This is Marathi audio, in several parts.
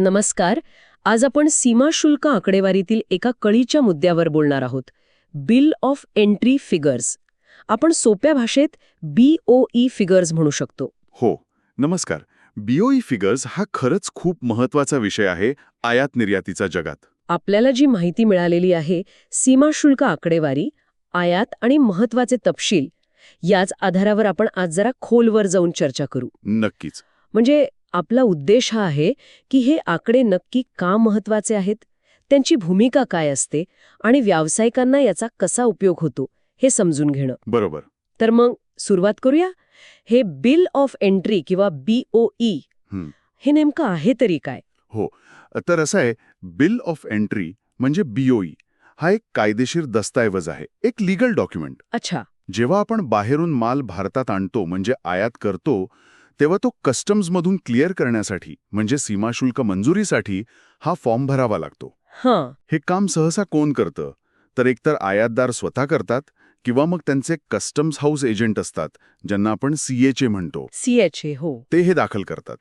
नमस्कार. आज आपण सीमा शुल्क आकडेवारीतील एका कळीच्या मुद्द्यावर बोलणार आहोत. बिल ऑफ एंट्री फिगर्स आपण सोप्या भाषेत बीओई फिगर्स म्हणू शकतो. हो नमस्कार. बीओई फिगर्स हा खरंच खूप महत्त्वाचा विषय आहे आयात निर्यातीचा जगात. आपल्याला जी माहिती मिळालेली आहे सीमा शुल्क आकडेवारी आयात आणि महत्त्वाचे तपशील याच आधारावर आपण आज जरा खोलवर जाऊन चर्चा करू. नक्कीच. म्हणजे आपला उद्देश हा आहे की हे आकडे नक्की का महत्त्वाचे आहेत? त्यांची भूमिका काय असते? आणि व्यावसायिकांना याचा कसा उपयोग होतो? हे समजून घेणं. बरोबर. तर मग सुरुवात करूया? हे बिल ऑफ एंट्री किंवा बीओई हं. हे नेमकं आहे तरी काय? तर असं आहे बिल ऑफ एंट्री म्हणजे बीओई हा एक कायदेशीर दस्तऐवज आहे. एक लीगल डॉक्युमेंट. अच्छा. जेव्हा आपण बाहेरून माल भारतात आणतो म्हणजे आयात करतो तेव्हा तो कस्टम्समधून क्लिअर करण्यासाठी म्हणजे सीमाशुल्क मंजुरीसाठी हा फॉर्म भरावा लागतो. हां. काम सहसा कोण करतं? तर एकतर आयातदार स्वतः करतात किंवा मग त्यांचे कस्टम्स हाऊस एजंट असतात ज्यांना आपण सीएचए म्हणतो. सीएचए हो. ते हे दाखल करतात.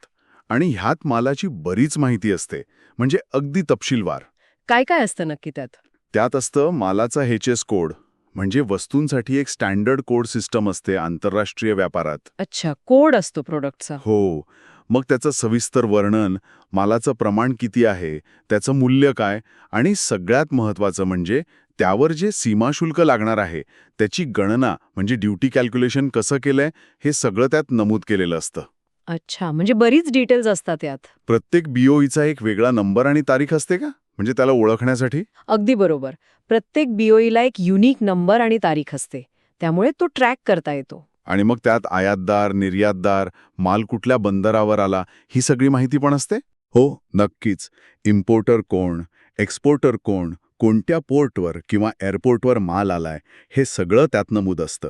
आणि ह्यात मालाची बरीच माहिती असते म्हणजे अगदी तपशीलवार. काय काय असतं नक्की त्यात? त्यात असतं मालाचा एच कोड म्हणजे वस्तूंसाठी एक स्टँडर्ड कोड सिस्टम असते आंतरराष्ट्रीय व्यापारात. अच्छा कोड असतो प्रोडक्टचा. हो मग त्याचं सविस्तर वर्णन मालाचं प्रमाण किती आहे त्याचं मूल्य काय आणि सगळ्यात महत्त्वाचं म्हणजे त्यावर जे सीमाशुल्क लागणार आहे त्याची गणना म्हणजे ड्युटी कॅल्क्युलेशन कसं केलंय हे सगळं त्यात नमूद केलेलं असतं. अच्छा म्हणजे बरीच डिटेल्स असतात यात. प्रत्येक बीओईचा एक वेगळा नंबर आणि तारीख असते का? म्हणजे त्याला ओळखण्यासाठी? अगदी बरोबर. प्रत्येक बीओईला एक युनिक नंबर आणि तारीख असते. त्यामुळे तो ट्रॅक करता येतो. आणि मग त्यात आयातदार निर्यातदार माल कुठल्या बंदरावर आला ही सगळी माहिती पण असते? हो नक्कीच. इम्पोर्टर कोण एक्सपोर्टर कोण कोणत्या पोर्टवर किंवा एअरपोर्टवर माल आलाय हे सगळं त्यात नमूद असतं.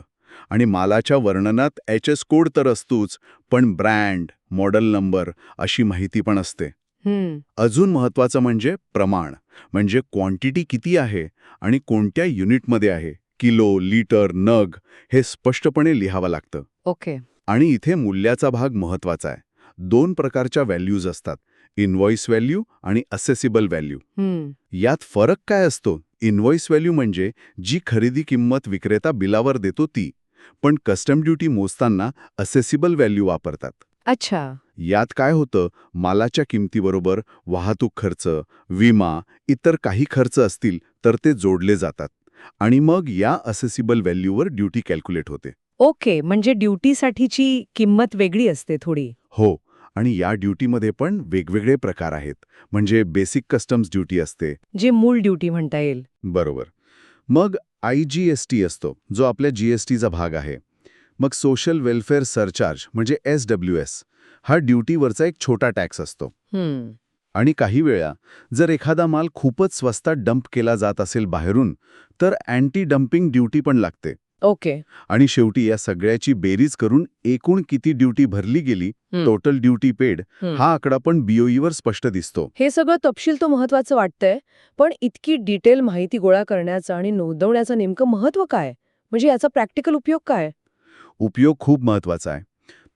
आणि मालाच्या वर्णनात एच एस कोड तर असतोच पण ब्रँड मॉडेल नंबर अशी माहिती पण असते. अजून महत्वाचं म्हणजे प्रमाण म्हणजे क्वांटिटी किती आहे आणि कोणत्या युनिटमध्ये आहे? किलो लिटर नग हे स्पष्टपणे लिहावं लागतं. ओके. आणि इथे मूल्याचा भाग महत्त्वाचा आहे. दोन प्रकारच्या व्हॅल्यूज असतात इनव्हॉइस व्हॅल्यू आणि असेसिबल व्हॅल्यू यात फरक काय असतो? इनव्हॉइस व्हॅल्यू म्हणजे जी खरेदी किंमत विक्रेता बिलावर देतो ती पण कस्टम ड्युटी मोजताना असेसिबल व्हॅल्यू वापरतात. अच्छा. यात काय होतं? मालाच्या किमतीबरोबर वाहतूक खर्च विमा इतर काही खर्च असतील तर ते जोडले जातात. आणि मग या असेसिबल व्हॅल्यूवर ड्युटी कॅल्क्युलेट होते. ओके म्हणजे ड्युटीसाठीची किंमत वेगळी असते थोडी. हो आणि या ड्युटीमध्ये पण वेगवेगळे प्रकार आहेत. म्हणजे बेसिक कस्टम्स ड्युटी असते. जे मूळ ड्युटी म्हणता येईल. बरोबर. मग आय जी एस टी असतो जो आपल्या जी एस टीचा भाग आहे. मग सोशल वेलफेअर सरचार्ज म्हणजे एस डब्ल्यू एस हा ड्युटीवरचा एक छोटा टॅक्स असतो. आणि काही वेळा जर एखादा माल खूपच स्वस्तात डंप केला जात असेल बाहेरून तर अँटी डम्पिंग ड्युटी पण लागते. ओके. आणि शेवटी या सगळ्याची बेरीज करून एकूण किती ड्युटी भरली गेली. टोटल ड्युटी पेड हं. हा आकडा पण बीओईवर स्पष्ट दिसतो. हे सगळं तपशील तो महत्वाचं वाटतंय पण इतकी डिटेल माहिती गोळा करण्याचं आणि नोंदवण्याचं नेमकं महत्त्व काय? म्हणजे याचा प्रॅक्टिकल उपयोग काय? उपयोग खूप महत्त्वाचा आहे.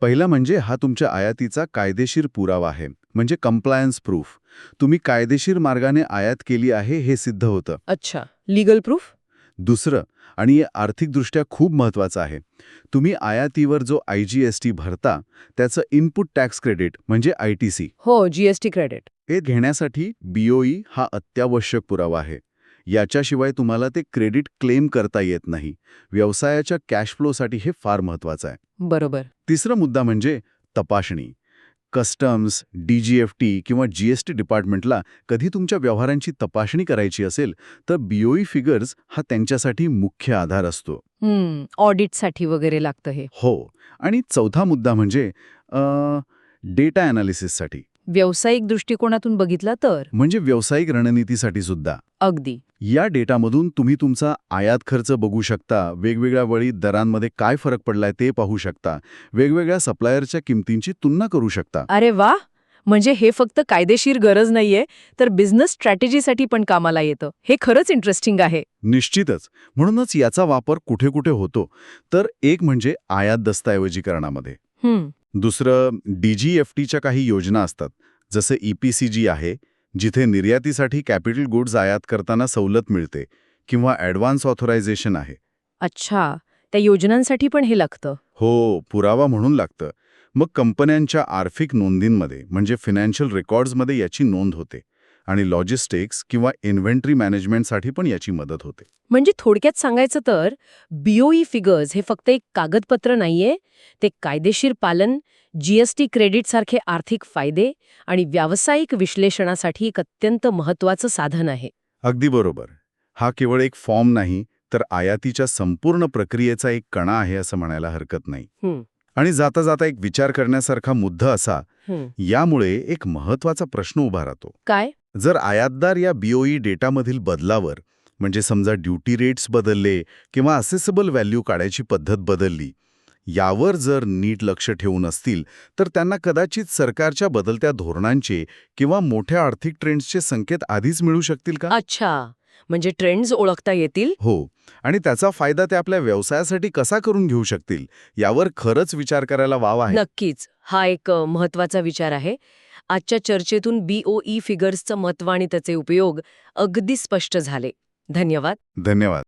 पहिला म्हणजे हा तुमच्या आयातीचा कायदेशीर पुरावा आहे. म्हणजे कंप्लायन्स प्रूफ तुम्ही कायदेशीर मार्गाने आयात केली आहे हे सिद्ध होतं. अच्छा. लिगल प्रूफ दुसरं आणि आर्थिकदृष्ट्या खूप महत्वाचं आहे. तुम्ही आयातीवर जो आय जी एस टी भरता त्याचं इनपुट टॅक्स क्रेडिट म्हणजे आय टी सी हो जीएसटी क्रेडिट हे घेण्यासाठी बीओई हा अत्यावश्यक पुरावा आहे. याच्याशिवाय तुम्हाला ते क्रेडिट क्लेम करता येत नाही. व्यवसायाच्या कॅश फ्लोसाठी हे फार महत्वाचं आहे. बरोबर. तिसरा मुद्दा म्हणजे तपासणी. कस्टम्स डीजीएफटी किंवा जीएसटी डिपार्टमेंटला कधी तुमच्या व्यवहारांची तपासणी करायची असेल तर बीओई फिगर्स हा त्यांच्यासाठी मुख्य आधार असतो. ऑडिटसाठी वगैरे लागतं हे. हो. आणि चौथा मुद्दा म्हणजे डेटा ॲनालिसिससाठी व्यावसायिक दृष्टिकोनातून बघितला तर? म्हणजे व्यावसायिक रणनीतीसाठी सुद्धा. अगदी. या डेटामधून तुम्ही तुमचा आयात खर्च बघू शकता वेगवेगळ्या वेळी दरांमध्ये काय फरक पडलाय ते पाहू शकता वेगवेगळ्या सप्लायरच्या किमतींची तुलना करू शकता. अरे वा! म्हणजे हे फक्त कायदेशीर गरज नाहीये तर बिझनेस स्ट्रॅटेजीसाठी पण कामाला येतं. हे खरंच इंटरेस्टिंग आहे. निश्चितच. म्हणूनच याचा वापर कुठे कुठे होतो. तर एक म्हणजे आयात दस्तऐवजीकरणामध्ये. दुसरं डीजीएफटीच्या काही योजना असतात. जसं ईपीसीजी आहे जिथे निर्यातीसाठी कॅपिटल गुड्स आयात करताना सवलत मिळते किंवा ॲडव्हान्स ऑथरायझेशन आहे. अच्छा त्या योजनांसाठी पण हे लागतं. हो पुरावा म्हणून लागतं. मग कंपन्यांच्या आर्थिक नोंदींमध्ये म्हणजे फिनान्शियल रेकॉर्ड्समध्ये याची नोंद होते. आणि लॉजिस्टिक्स किंवा इन्व्हेंटरी मॅनेजमेंटसाठी पण याची मदत होते. म्हणजे थोडक्यात सांगायचं तर बीओई फिगर्स हे फक्त एक कागदपत्र नाहीये. ते कायदेशीर पालन जीएसटी क्रेडिट सारखे आर्थिक फायदे आणि व्यावसायिक विश्लेषणासाठी एक अत्यंत महत्वाचं साधन आहे. अगदी बरोबर. हा केवळ एक फॉर्म नाही तर आयातीच्या संपूर्ण प्रक्रियेचा एक कणा आहे असं म्हणायला हरकत नाही. आणि जाता जाता एक विचार करण्यासारखा मुद्दा असा. यामुळे एक महत्त्वाचा प्रश्न उभा राहतो. काय? जर आयातदार या बीओई डेटामधील बदलावर म्हणजे समजा ड्युटी रेट्स बदलले किंवा असेसेबल व्हॅल्यू काढायची पद्धत बदलली यावर जर नीट लक्ष ठेवून असतील तर त्यांना कदाचित सरकारच्या बदलत्या धोरणांचे किंवा मोठ्या आर्थिक ट्रेंड्सचे संकेत आधीच मिळू शकतील का? अच्छा. म्हणजे ट्रेंड्स ओळखता येतील? हो. आणि त्याचा फायदा ते आपल्या व्यवसायासाठी कसा करून घेऊ शकतील यावर खरंच विचार करायला वाव आहे. नक्कीच. हा एक महत्त्वाचा विचार आहे. आजच्या चर्चेतून बीओई फिगर्सचं महत्त्व आणि त्याचे उपयोग अगदी स्पष्ट झाले. धन्यवाद. धन्यवाद.